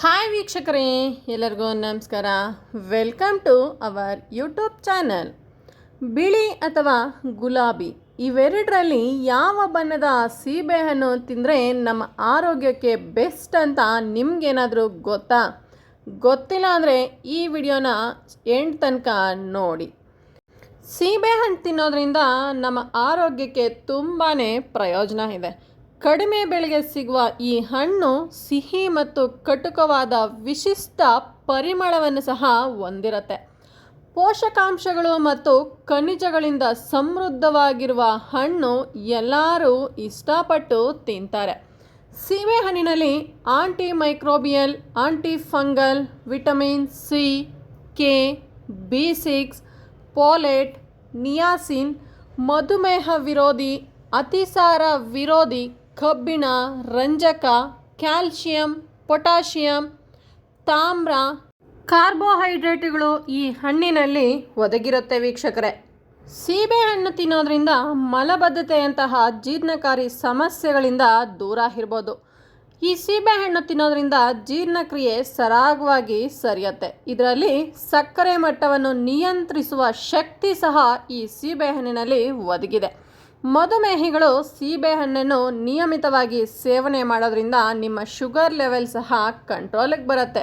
Hi ವೀಕ್ಷಕರೇ. ಎಲ್ಲರಿಗೂ ನಮಸ್ಕಾರ. Welcome to our YouTube channel ಬಿಳಿ ಅಥವಾ ಗುಲಾಬಿ, ಇವೆರಡರಲ್ಲಿ ಯಾವ ಬಣ್ಣದ ಸೀಬೆಹಣ್ಣು ತಿಂದರೆ ನಮ್ಮ ಆರೋಗ್ಯಕ್ಕೆ ಬೆಸ್ಟ್ ಅಂತ ನಿಮಗೇನಾದರೂ ಗೊತ್ತಾ? ಗೊತ್ತಿಲ್ಲ ಅಂದರೆ ಈ ವಿಡಿಯೋನ ಎಂಡ್ ತನಕ ನೋಡಿ. ಸೀಬೆಹಣ್ಣು ತಿನ್ನೋದ್ರಿಂದ ನಮ್ಮ ಆರೋಗ್ಯಕ್ಕೆ ತುಂಬಾ ಪ್ರಯೋಜನ ಇದೆ. ಕಡಿಮೆ ಬೆಲೆಗೆ ಸಿಗುವ ಈ ಹಣ್ಣು ಸಿಹಿ ಮತ್ತು ಕಟುಕವಾದ ವಿಶಿಷ್ಟ ಪರಿಮಳವನ್ನು ಸಹ ಹೊಂದಿರುತ್ತೆ. ಪೋಷಕಾಂಶಗಳು ಮತ್ತು ಖನಿಜಗಳಿಂದ ಸಮೃದ್ಧವಾಗಿರುವ ಹಣ್ಣು ಎಲ್ಲರೂ ಇಷ್ಟಪಟ್ಟು ತಿಂತಾರೆ. ಸೀಬೆಹಣ್ಣಿನಲ್ಲಿ anti microbial anti fungal vitamin C, K, B six, folate, niacin, ಮಧುಮೇಹ ವಿರೋಧಿ, ಅತಿಸಾರ ವಿರೋಧಿ ಕಬ್ಬಿಣ, ರಂಜಕ, ಕ್ಯಾಲ್ಶಿಯಂ, ಪೊಟ್ಯಾಷಿಯಂ, ತಾಮ್ರ, ಕಾರ್ಬೋಹೈಡ್ರೇಟ್ಗಳು ಈ ಹಣ್ಣಿನಲ್ಲಿ ಒದಗಿರುತ್ತೆ ವೀಕ್ಷಕರೇ. ಸೀಬೆಹಣ್ಣು ತಿನ್ನೋದ್ರಿಂದ ಮಲಬದ್ಧತೆಯಂತಹ ಜೀರ್ಣಕಾರಿ ಸಮಸ್ಯೆಗಳಿಂದ ದೂರ ಇರ್ಬೋದು. ಈ ಸೀಬೆಹಣ್ಣು ತಿನ್ನೋದ್ರಿಂದ ಜೀರ್ಣಕ್ರಿಯೆ ಸರಾಗವಾಗಿ ಸರಿಯುತ್ತೆ. ಇದರಲ್ಲಿ ಸಕ್ಕರೆ ಮಟ್ಟವನ್ನು ನಿಯಂತ್ರಿಸುವ ಶಕ್ತಿ ಸಹ ಈ ಸೀಬೆಹಣ್ಣಿನಲ್ಲಿ ಒದಗಿದೆ. ಮಧುಮೇಹಿಗಳು ಸೀಬೆಹಣ್ಣನ್ನು ನಿಯಮಿತವಾಗಿ ಸೇವನೆ ಮಾಡೋದ್ರಿಂದ ನಿಮ್ಮ ಶುಗರ್ ಲೆವೆಲ್ ಸಹ ಕಂಟ್ರೋಲಿಗೆ ಬರುತ್ತೆ.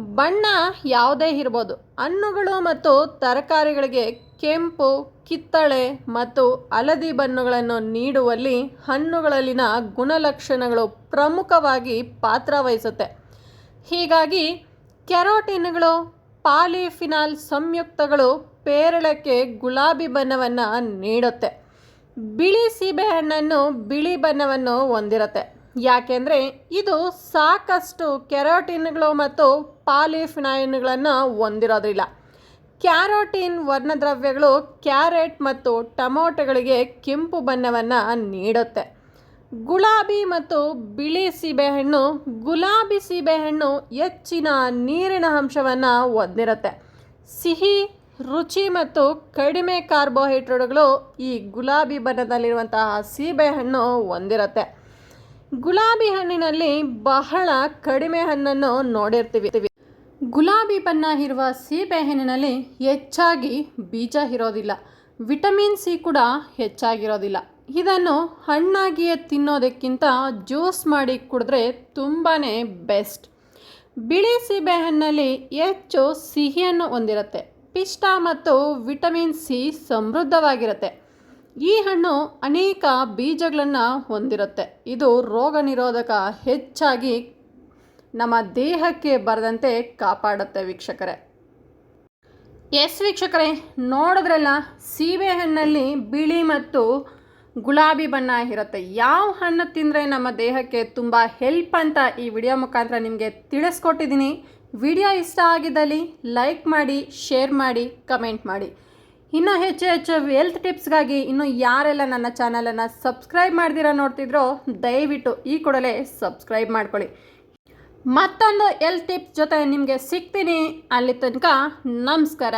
ಬಣ್ಣ ಯಾವುದೇ ಇರ್ಬೋದು. ಹಣ್ಣುಗಳು ಮತ್ತು ತರಕಾರಿಗಳಿಗೆ ಕೆಂಪು, ಕಿತ್ತಳೆ ಮತ್ತು ಹಳದಿ ಬಣ್ಣಗಳನ್ನು ನೀಡುವಲ್ಲಿ ಹಣ್ಣುಗಳಲ್ಲಿನ ಗುಣಲಕ್ಷಣಗಳು ಪ್ರಮುಖವಾಗಿ ಪಾತ್ರ ವಹಿಸುತ್ತೆ. ಹೀಗಾಗಿ ಕೆರೋಟಿನ್ಗಳು, ಪಾಲಿಫಿನಾಲ್ ಸಂಯುಕ್ತಗಳು, ಪೇರಳಕ್ಕೆ ಗುಲಾಬಿ ಬಣ್ಣವನ್ನು ನೀಡುತ್ತೆ. ಬಿಳಿ ಸೀಬೆಹಣ್ಣನ್ನು ಬಿಳಿ ಬಣ್ಣವನ್ನು ಹೊಂದಿರುತ್ತೆ. ಯಾಕೆಂದರೆ ಇದು ಸಾಕಷ್ಟು ಕೆರೋಟಿನ್ಗಳು ಮತ್ತು ಪಾಲಿಫಿನಾಯಿನ್ಗಳನ್ನು ಹೊಂದಿರೋದಿಲ್ಲ ಕ್ಯಾರೋಟಿನ್ ವರ್ಣದ್ರವ್ಯಗಳು ಕ್ಯಾರೆಟ್ ಮತ್ತು ಟೊಮೊಟೊಗಳಿಗೆ ಕೆಂಪು ಬಣ್ಣವನ್ನು ನೀಡುತ್ತೆ. ಗುಲಾಬಿ ಮತ್ತು ಬಿಳಿ ಸೀಬೆಹಣ್ಣು ಗುಲಾಬಿ ಸೀಬೆಹಣ್ಣು ಹೆಚ್ಚಿನ ನೀರಿನ ಅಂಶವನ್ನು ಹೊಂದಿರುತ್ತೆ. ಸಿಹಿ ರುಚಿ ಮತ್ತು ಕಡಿಮೆ ಕಾರ್ಬೋಹೈಡ್ರೇಟ್ಗಳು ಈ ಗುಲಾಬಿ ಬಣ್ಣದಲ್ಲಿರುವಂತಹ ಸೀಬೆಹಣ್ಣು ಹೊಂದಿರುತ್ತೆ. ಗುಲಾಬಿ ಹಣ್ಣಿನಲ್ಲಿ ಬಹಳ ಕಡಿಮೆ ಹಣ್ಣನ್ನು ನೋಡಿರ್ತೀವಿ. ಗುಲಾಬಿ ಬಣ್ಣ ಇರುವ ಸೀಬೆಹಣ್ಣಿನಲ್ಲಿ ಹೆಚ್ಚಾಗಿ ಬೀಜ ಇರೋದಿಲ್ಲ. ವಿಟಮಿನ್ ಸಿ ಕೂಡ ಹೆಚ್ಚಾಗಿರೋದಿಲ್ಲ. ಇದನ್ನು ಹಣ್ಣಾಗಿಯೇ ತಿನ್ನೋದಕ್ಕಿಂತ ಜ್ಯೂಸ್ ಮಾಡಿ ಕುಡಿದ್ರೆ ತುಂಬಾ ಬೆಸ್ಟ್. ಬಿಳಿ ಸೀಬೆಹಣ್ಣಲ್ಲಿ ಹೆಚ್ಚು ಸಿಹಿಯನ್ನು ಹೊಂದಿರುತ್ತೆ. ಪಿಷ್ಟ ಮತ್ತು ವಿಟಮಿನ್ ಸಿ ಸಮೃದ್ಧವಾಗಿರುತ್ತೆ. ಈ ಹಣ್ಣು ಅನೇಕ ಬೀಜಗಳನ್ನು ಹೊಂದಿರುತ್ತೆ. ಇದು ರೋಗ ನಿರೋಧಕ ಹೆಚ್ಚಾಗಿ ನಮ್ಮ ದೇಹಕ್ಕೆ ಬರದಂತೆ ಕಾಪಾಡುತ್ತೆ ವೀಕ್ಷಕರೇ. ಎಸ್ ವೀಕ್ಷಕರೇ, ನೋಡಿದ್ರಲ್ಲ ಸೀಬೆಹಣ್ಣಲ್ಲಿ ಬಿಳಿ ಮತ್ತು ಗುಲಾಬಿ ಬಣ್ಣ ಇರುತ್ತೆ. ಯಾವ ಹಣ್ಣು ತಿಂದರೆ ನಮ್ಮ ದೇಹಕ್ಕೆ ತುಂಬ ಹೆಲ್ಪ್ ಅಂತ ಈ ವಿಡಿಯೋ ಮುಖಾಂತರ ನಿಮಗೆ ತಿಳಿಸ್ಕೊಟ್ಟಿದ್ದೀನಿ. ವಿಡಿಯೋ ಇಷ್ಟ ಆಗಿದ್ದಲ್ಲಿ ಲೈಕ್ ಮಾಡಿ ಶೇರ್ ಮಾಡಿ ಕಮೆಂಟ್ ಮಾಡಿ. ಇನ್ನೂ ಹೆಚ್ಚು ಹೆಚ್ಚು ಹೆಲ್ತ್ ಟಿಪ್ಸ್ಗಾಗಿ ಇನ್ನು ಯಾರೆಲ್ಲ ನನ್ನ ಚಾನಲನ್ನು ಸಬ್ಸ್ಕ್ರೈಬ್ ಮಾಡ್ದಿರ ನೋಡ್ತಿದ್ರೋ ದಯವಿಟ್ಟು ಈ ಕೂಡಲೇ ಸಬ್ಸ್ಕ್ರೈಬ್ ಮಾಡ್ಕೊಳ್ಳಿ. ಮತ್ತೊಂದು ಹೆಲ್ತ್ ಟಿಪ್ಸ್ ಜೊತೆ ನಿಮಗೆ ಸಿಗ್ತೀನಿ. ಅಲ್ಲಿ ತನಕ ನಮಸ್ಕಾರ.